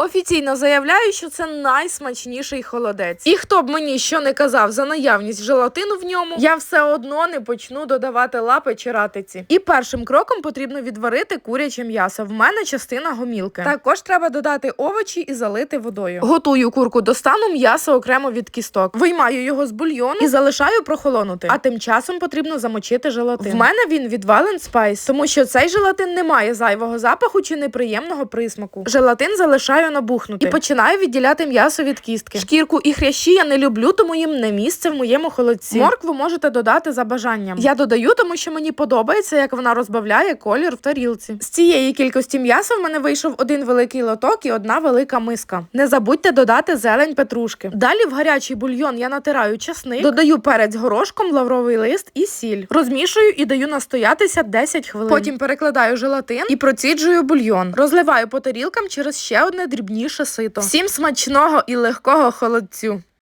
Офіційно заявляю, що це найсмачніший холодець. І хто б мені що не казав за наявність желатину в ньому, я все одно не почну додавати лапи чи ратиці. І першим кроком потрібно відварити куряче м'ясо. В мене частина гомілки. Також треба додати овочі і залити водою. Готую курку до стану м'ясо окремо від кісток. Виймаю його з бульйону і залишаю прохолонути. А тим часом потрібно замочити желатин. В мене він від Valen Spice, тому що цей желатин не має зайвого запаху чи неприємного присмаку. Желатин залишаю набухнути і починаю відділяти м'ясо від кістки. Шкірку і хрящі я не люблю, тому їм не місце в моєму холодці. Моркву можете додати за бажанням. Я додаю, тому що мені подобається, як вона розбавляє колір в тарілці. З цієї кількості м'яса в мене вийшов один великий лоток і одна велика миска. Не забудьте додати зелень петрушки. Далі в гарячий бульйон я натираю часник, додаю перець горошком, лавровий лист і сіль. Розмішую і даю настоятися 10 хвилин. Потім перекладаю желатин і проціджую бульйон. Розливаю по тарілкам через ще одне дрібніше сито. Всім смачного і легкого холодцю.